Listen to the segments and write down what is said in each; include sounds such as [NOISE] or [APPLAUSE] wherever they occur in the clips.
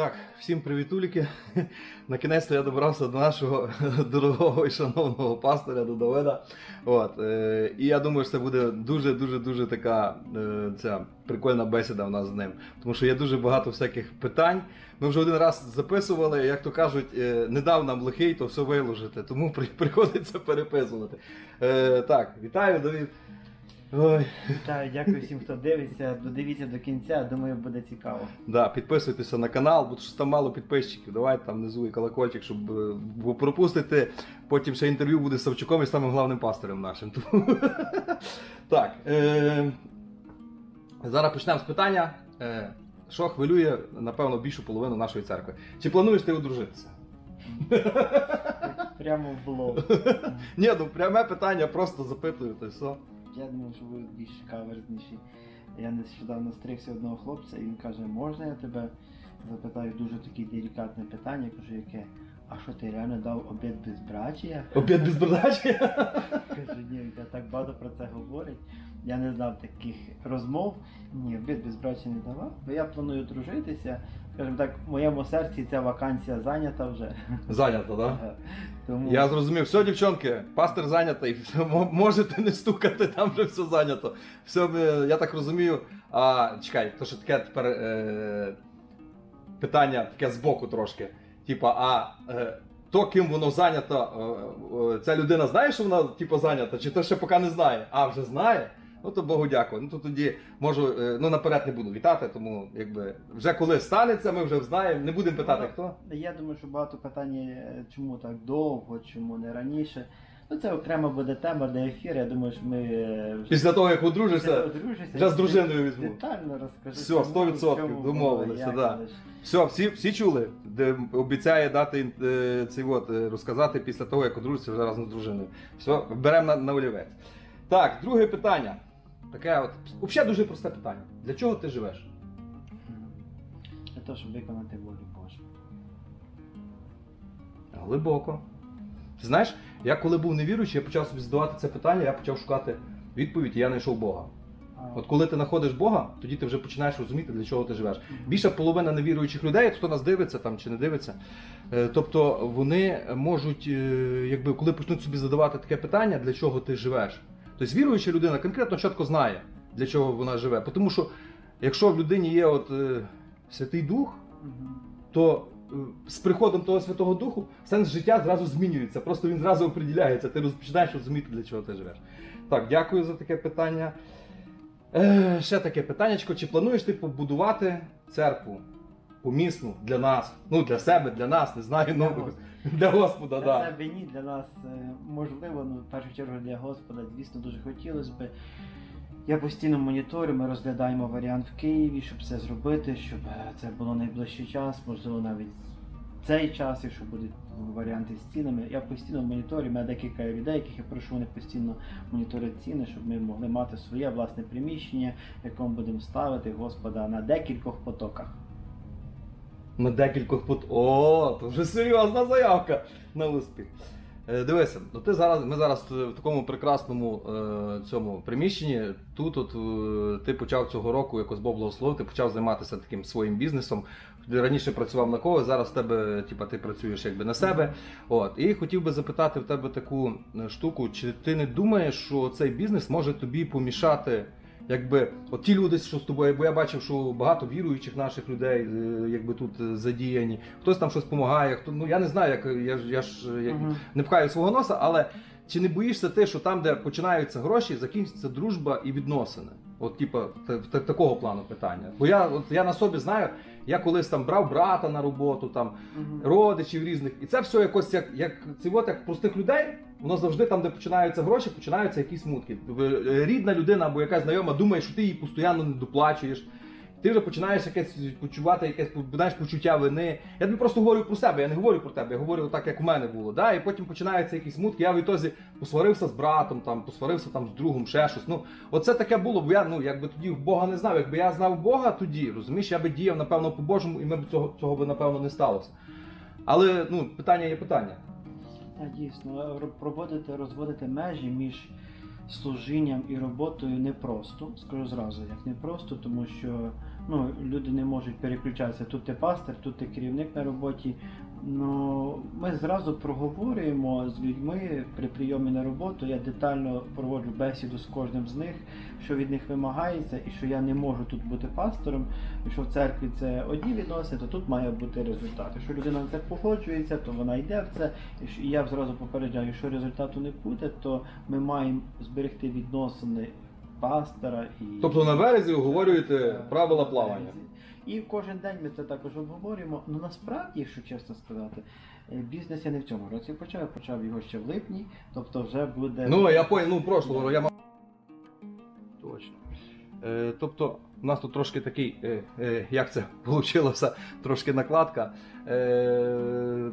Так, всім привітуліки. [LAUGHS] На кінець я добрався до нашого [LAUGHS] дорогого і шановного пастора, до Давида. От, е, і я думаю, що це буде дуже-дуже дуже така е, ця прикольна бесіда в нас з ним. Тому що є дуже багато всяких питань. Ми вже один раз записували, як то кажуть, е, не дав нам лихий, то все виложити, тому при, [LAUGHS] приходиться переписувати. Е, так, вітаю, Давид. Ой. Вітаю, дякую всім, хто дивиться. Додивіться до кінця, думаю, буде цікаво. Да, підписуйтеся на канал, бо щось там мало підписчиків. Давайте там внизу і колокольчик, щоб е, бо пропустити. Потім ще інтерв'ю буде з Савчуком і самим главним пастором нашим. [LAUGHS] Так. Е- зараз почнемо з питання. Е- що хвилює, напевно, більшу половину нашої церкви? Чи плануєш ти одружитися? Прямо в блог. [LAUGHS] Ні, ну пряме питання, просто запитую, то все. Я думаю, що ви більш каверзніші. Я нещодавно стригся одного хлопця, і він каже, можна я тебе запитаю дуже таке делікатне питання, я кажу, яке? А що ти реально дав обід безбрачія? Обід без бардачі? [LAUGHS] Каже, ні, я так багато про це говорить. Я не знав таких розмов. Ні, обід безбрачія не давав, бо я планую дружитися. Скажімо так, в моєму серці ця вакансія зайнята вже. Зайнято, так? Да? Тому Я зрозумів, все, дівчонки, пастор зайнятий, [LAUGHS] можете не стукати, там вже все зайнято. Все, я так розумію. А, чекай, то що таке тепер е, питання таке збоку трошки. Типа, а е, то, ким воно зайнято, е, е, ця людина знає, що вона типу, зайнята, чи то ще поки не знає? А, вже знає? Ну то Богу дякую. Ну то тоді можу, е, ну наперед не буду вітати, тому якби вже коли станеться, ми вже знаємо, не будемо питати хто. Я думаю, що багато питань, е, чому так довго, чому не раніше. Ну це окремо буде тема для ефіру. Я думаю, що ми е, вже Після того, як одружишся, одружишся, вже з дружиною візьму. Детально розкажу. Все, чому, 100% домовилися, було, да. Все, всі, всі чули, де обіцяє дати цей от, розказати після того, як одружиться вже разом з дружиною. Все, беремо на, на олівець. Так, друге питання. Таке от, взагалі дуже просте питання. Для чого ти живеш? Для того, щоб виконати волю Божу. Глибоко. Знаєш, я коли був невіруючий, я почав собі задавати це питання, я почав шукати відповідь, і я знайшов Бога. От коли ти знаходиш Бога, тоді ти вже починаєш розуміти, для чого ти живеш. Більша половина невіруючих людей, хто нас дивиться там чи не дивиться. е, Тобто вони можуть, е, якби коли почнуть собі задавати таке питання, для чого ти живеш. Тобто віруюча людина конкретно чітко знає, для чого вона живе. Тому що якщо в людині є от, е, Святий Дух, то е, з приходом того Святого Духу сенс життя зразу змінюється. Просто він зразу оприділяється. Ти починаєш розуміти, для чого ти живеш. Так, дякую за таке питання. Е, ще таке питаннячко. Чи плануєш ти побудувати церкву помісну для нас? Ну, для себе, для нас, не знаю. Для Ну. [LAUGHS] для Господа, Для так. себе ні, для нас е, можливо, ну в першу чергу для Господа, звісно, дуже хотілося би. Я постійно моніторю, ми розглядаємо варіант в Києві, щоб це зробити, щоб е, це було найближчий час, можливо, навіть цей час, якщо будуть варіанти з цінами. Я постійно моніторю, у мене декілька людей, яких я прошу, вони постійно моніторять ціни, щоб ми могли мати своє власне приміщення, в якому будемо ставити Господа на декількох потоках. На декількох пот. О, то вже серйозна заявка на успіх. Е, Дивися, ну ти зараз, ми зараз в такому прекрасному е, цьому приміщенні. Тут от, е, ти почав цього року, якось Бог благословив, ти почав займатися таким своїм бізнесом. Раніше працював на когось, зараз в тебе, типа, ти працюєш якби на себе. От. І хотів би запитати в тебе таку е, штуку, чи ти не думаєш, що цей бізнес може тобі помішати Якби от ті люди, що з тобою, бо я бачив, що багато віруючих наших людей, е, якби тут е, задіяні, хтось там щось допомагає, хто ну я не знаю, як я ж я ж е, як, Мгм. не пхаю свого носа, але чи не боїшся ти, що там, де починаються гроші, закінчиться дружба і відносини? От, типа, та- та- такого плану питання. Бо я от я на собі знаю, я колись там брав брата на роботу, там угу. родичів різних, і це все якось як, як це от як простих людей. Воно завжди там, де починаються гроші, починаються якісь смутки. Е, Рідна людина або якась знайома думає, що ти їй постійно не доплачуєш. Ти вже починаєш якесь почувати якесь знаєш, почуття вини. Я тобі просто говорю про себе, я не говорю про тебе, я говорю так, як у мене було. Да? І потім починаються якісь смутки. Я в ітозі посварився з братом, там, посварився там з другом, ще щось. Ну, оце таке було, бо я ну, якби тоді Бога не знав. Якби я знав Бога тоді, розумієш, я би діяв, напевно, по-божому, і ми б цього, цього би, напевно, не сталося. Але ну, питання є питання. Так, дійсно, проводити, розводити межі між служінням і роботою непросто. Скажу зразу, як непросто, тому що ну, люди не можуть переключатися. Тут ти пастор, тут ти керівник на роботі. Ну, ми зразу проговорюємо з людьми при прийомі на роботу. Я детально проводжу бесіду з кожним з них, що від них вимагається, і що я не можу тут бути пастором, і що в церкві це одні відносини, то тут має бути результат. Якщо людина на це погоджується, то вона йде в це. І що- я зразу попереджаю, якщо результату не буде, то ми маємо зберегти відносини пастора і Тобто на березі оговорюєте правила плавання. і кожен день ми це також обговорюємо. Ну насправді, якщо чесно сказати, е, бізнес я не в цьому році почав, я почав його ще в липні, тобто вже буде. Ну, я понял, ну прошлого я мав. Точно. Е, тобто, у нас тут трошки такий, е, е, як це [LAUGHS] вийшло, трошки накладка. Е,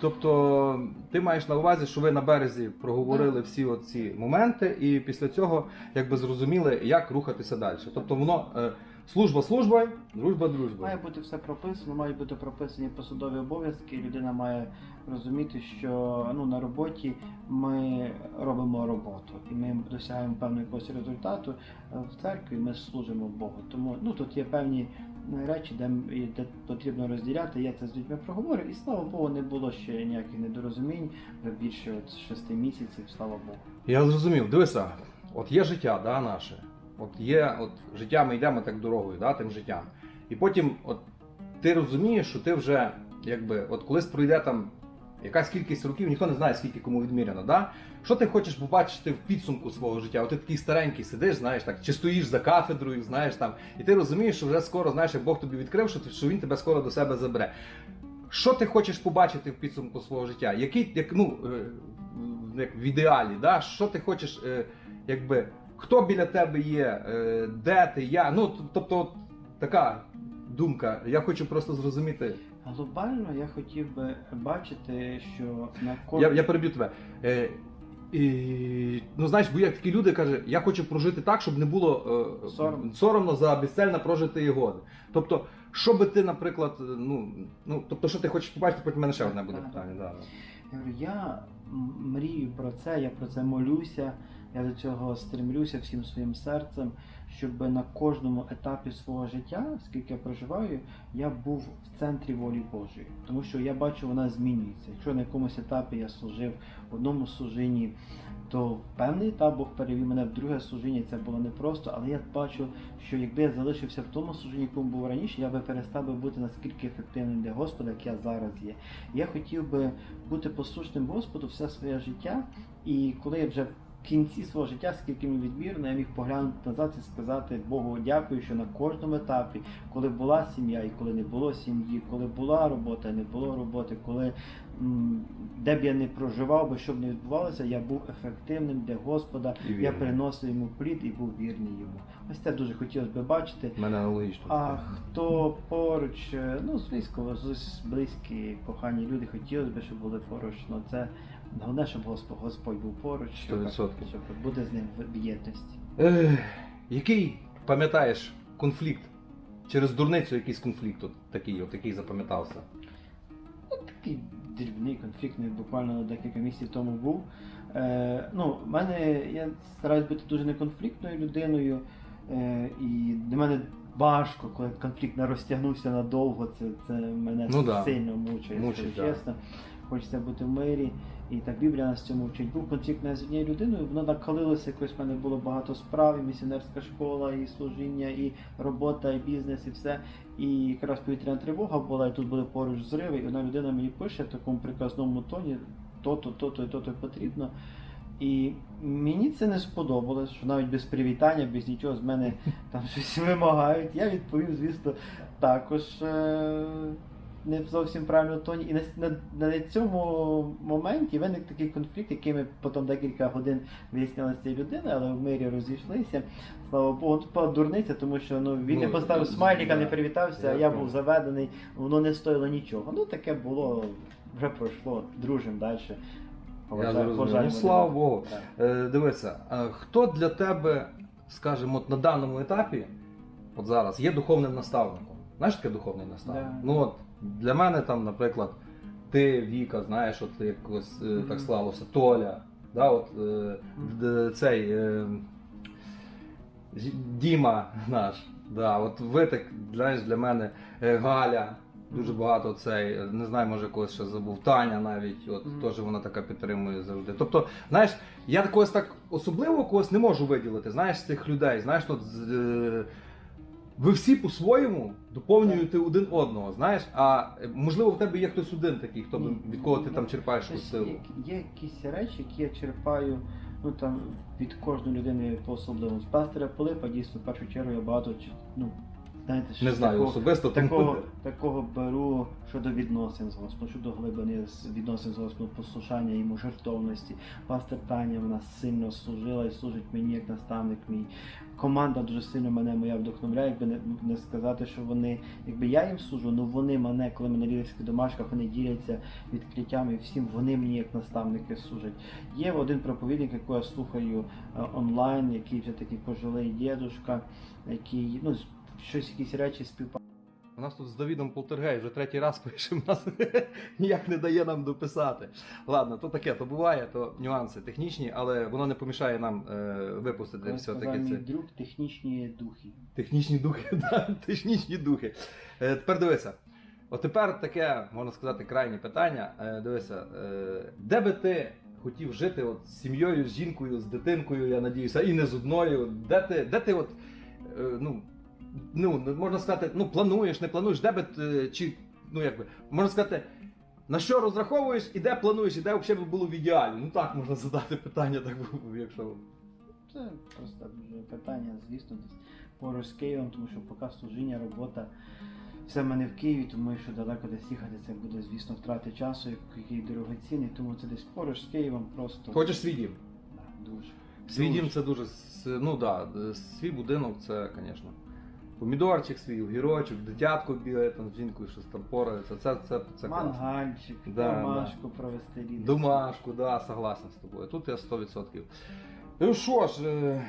тобто, ти маєш на увазі, що ви на березі проговорили всі оці моменти, і після цього якби зрозуміли, як рухатися далі. Тобто воно е, служба службою, дружба дружбою. Має бути все прописано, мають бути прописані посадові обов'язки. Людина має розуміти, що ну, на роботі ми робимо роботу і ми досягаємо певного якогось результату. Е, В церкві ми служимо Богу. Тому ну, тут є певні речі, де, де потрібно розділяти. Я це з людьми проговорив, і слава Богу, не було ще ніяких недорозумінь більше от шести місяців, слава Богу. Я зрозумів. Дивися, от є життя, да, наше. От є от життя, ми йдемо так дорогою, да, тим життям. І потім, от ти розумієш, що ти вже, якби, от колись пройде там якась кількість років, ніхто не знає, скільки кому відміряно, да? Що ти хочеш побачити в підсумку свого життя? От ти такий старенький сидиш, знаєш, так, чи стоїш за кафедрою, знаєш там, і ти розумієш, що вже скоро, знаєш, як Бог тобі відкрив, що, що він тебе скоро до себе забере. Що ти хочеш побачити в підсумку свого життя? Який, як, ну, е, як в ідеалі, да? що ти хочеш, е, якби, хто біля тебе є, е, де ти, я. Ну, тобто, така думка. Я хочу просто зрозуміти. Глобально я хотів би бачити, що на Я, я переб'ю тебе. Е, і, ну, знаєш, бо як такі люди кажуть, я хочу прожити так, щоб не було е, Соромно. соромно за безцельно прожитої годи. Тобто, що би ти, наприклад, е, ну, ну, тобто, що ти хочеш побачити, потім мене ще одне буде Так. питання. Да. Я говорю, я мрію про це, я про це молюся, я до цього стремлюся всім своїм серцем, щоб на кожному етапі свого життя, скільки я проживаю, я був в центрі волі Божої. Тому що я бачу, вона змінюється. Якщо на якомусь етапі я служив в одному служінні, то певний етап Бог перевів мене в друге служіння, це було непросто, але я бачу, що якби я залишився в тому служінні, якому був раніше, я би перестав би бути наскільки ефективним для Господа, як я зараз є. Я хотів би бути послушним Господу все своє життя, і коли я вже в кінці свого життя, скільки мені відмірно, я міг поглянути назад і сказати Богу дякую, що на кожному етапі, коли була сім'я і коли не було сім'ї, коли була робота, і не було роботи, коли де б я не проживав, би що б не відбувалося, я був ефективним для Господа, я приносив йому плід і був вірний йому. Ось це дуже хотілося б бачити. Мене аналогічно. А хто поруч, е, ну, звісно, близькі, кохані люди, хотілося б, щоб були поруч. Ну це головне, щоб Господь, Господь був поруч, 100%. Щоб бути з ним в єдності. Е, який, пам'ятаєш, конфлікт? Через дурницю якийсь конфлікт от такий, от, який запам'ятався. Такий дрібний конфлікт, ну, буквально декілька місяців тому був. Е, ну, мене я стараюсь бути дуже неконфліктною людиною, е, і для мене важко, коли конфлікт не розтягнувся надовго. Це, це мене Ну да. сильно мучає, Мучить, да. чесно. Хочеться бути в мирі. І так Біблія нас цьому вчить. Був конфлікт навіть з однією людиною, воно накалилося, якось в мене було багато справ, і місіонерська школа, і служіння, і робота, і бізнес, і все. І якраз повітряна тривога була, і тут були поруч зриви, і одна людина мені пише в такому приказному тоні, то-то, то-то і то-то потрібно. І мені це не сподобалось, що навіть без привітання, без нічого з мене там [LAUGHS] щось вимагають. Я відповів, звісно, також е- не зовсім правильному тоні. І на, на, на цьому моменті виник такий конфлікт, який ми потім декілька годин виясняли з цією людиною, але в мирі розійшлися. Слава Богу, тут дурниця, тому що ну, він не Ну, поставив з- смайліка, не привітався, а Я був заведений, воно не стоїло нічого. Ну таке було, вже пройшло, дружимо далі. Я зрозумів. Ну, слава Богу. Е, дивися, е, хто для тебе, скажімо, от на даному етапі, от зараз, є духовним наставником? Знаєш, таке духовний наставник? Да. Ну от для мене там, наприклад, ти, Віка, знаєш, от якось е, так склалося, Толя, да, от, е, д- цей е, Діма наш. Да, от ви так, знаєш, для мене е, Галя. Дуже багато цей, е, не знаю, може когось ще забув. Таня навіть, от Мгм. теж вона така підтримує завжди. Тобто, знаєш, я когось так особливо когось не можу виділити, знаєш, з цих людей. Знаєш, от, з- е, ви всі по-своєму доповнюєте один одного, знаєш, а е, можливо в тебе є хтось один такий, хто Ні. від кого ти там черпаєш якусь силу. Є, є якісь речі, які я черпаю ну, там, від кожної людини по особливому. З пастора Пилипа дійсно в першу чергу я багато ну, знаєте, Не знаю такого, особисто, тому такого, такого беру щодо відносин з Господом, щодо глибини відносин з Господом, послушання йому жертовності. Пастор Таня вона сильно служила і служить мені як наставник мій. Команда дуже сильно мене моя вдохновляє, якби не, не сказати, що вони, якби я їм служу, ну вони мене, коли ми на лідерських домашках, вони діляться відкриттями і всім, вони мені як наставники служать. Є один проповідник, якого я слухаю е, онлайн, який вже такий пожилий дідушка, який ну, щось, якісь речі співпадають. У нас тут з Давідом Полтергей вже третій раз [LAUGHS] пише, нас [LAUGHS] ніяк не дає нам дописати. Ладно, то таке, то буває, то нюанси технічні, але воно не помішає нам е, випустити все-таки це. друг, технічні духи. Технічні духи, [LAUGHS] да, технічні духи. Е, тепер дивися. От тепер таке, можна сказати, крайнє питання. Е, дивися, е, де би ти хотів жити от, з сім'єю, з жінкою, з дитинкою, я надіюся, і не з одною. Де ти, де ти от, е, ну, ну, можна сказати, ну, плануєш, не плануєш, де би чи, ну, якби, можна сказати, на що розраховуєш і де плануєш, і де взагалі би було в ідеалі? Ну так можна задати питання, так, якщо. Це просто дуже питання, звісно, десь поруч з Києвом, тому що поки служіння, робота. Все в мене в Києві, тому що далеко десь їхати, це буде, звісно, втрати часу, який дорогоцінний, тому це десь поруч з Києвом просто. Хочеш свій дім? Да, дуже. Свій дім це дуже ну да, е, свій будинок це, звісно. Помідорчик свій, огірочок, дитятко бігає там з жінкою, щось там порається. Це, це, це класно. Мангальчик, Да, домашку провести літо. Домашку, да, согласен з тобою. Тут я 100%. Ну що ж, е,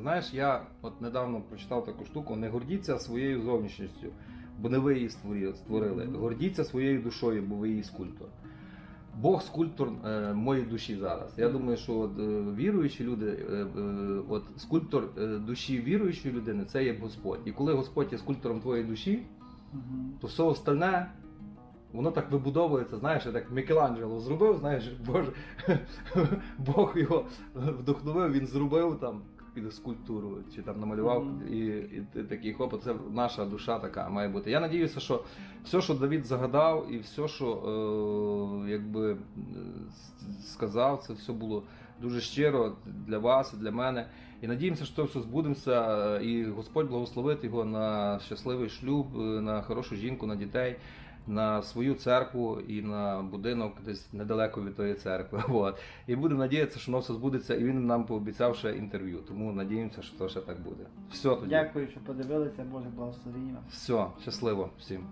знаєш, я от недавно прочитав таку штуку: не гордіться своєю зовнішністю, бо не ви її створі- створили. Гордіться своєю душою, бо ви її скульптор. Бог скульптор е, моєї душі зараз. Я думаю, що от, е, віруючі люди, е, е, от скульптор е, душі віруючої людини це є Господь. І коли Господь є скульптором твоєї душі, то все остальне, воно так вибудовується, знаєш, як Мікеланджело зробив, знаєш, Боже, [LAUGHS] Бог його вдохновив, він зробив там скульптуру чи там намалював, Мгм. і, і ти такий хоп, це наша душа така має бути. Я надіюся, що все, що Давід загадав, і все, що е, якби е, сказав, це все було дуже щиро для вас і для мене. І надіємося, що це все збудемося, е, і Господь благословить його на щасливий шлюб, е, на хорошу жінку, на дітей, на свою церкву і на будинок десь недалеко від тої церкви. [LAUGHS] От. І будемо надіятися, що воно все збудеться, і він нам пообіцяв ще інтерв'ю. Тому надіємося, що це ще так буде. Все тоді. Дякую, що подивилися, Боже благословіння. Все, щасливо всім.